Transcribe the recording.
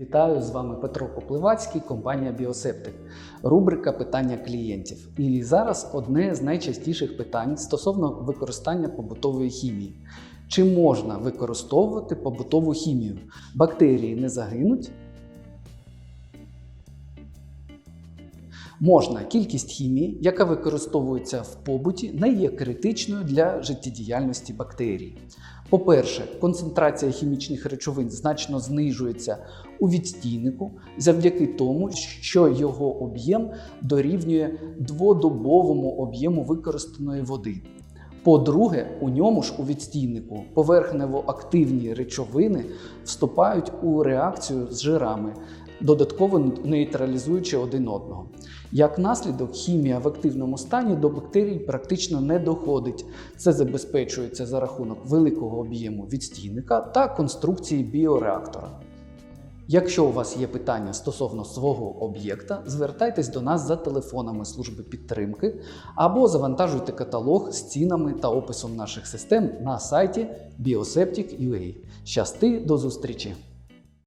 Вітаю з вами Петро Попливацький, компанія Біосептик, рубрика питання клієнтів. І зараз одне з найчастіших питань стосовно використання побутової хімії. Чи можна використовувати побутову хімію? Бактерії не загинуть? Можна. Кількість хімії, яка використовується в побуті, не є критичною для життєдіяльності бактерій. По-перше, концентрація хімічних речовин значно знижується у відстійнику завдяки тому, що його об'єм дорівнює дводобовому об'єму використаної води. По-друге, у ньому ж у відстійнику поверхнево-активні речовини вступають у реакцію з жирами, додатково нейтралізуючи один одного. Як наслідок, хімія в активному стані до бактерій практично не доходить. Це забезпечується за рахунок великого об'єму відстійника та конструкції біореактора. Якщо у вас є питання стосовно свого об'єкта, звертайтесь до нас за телефонами служби підтримки або завантажуйте каталог з цінами та описом наших систем на сайті bioseptic.ua. Щасти до зустрічі!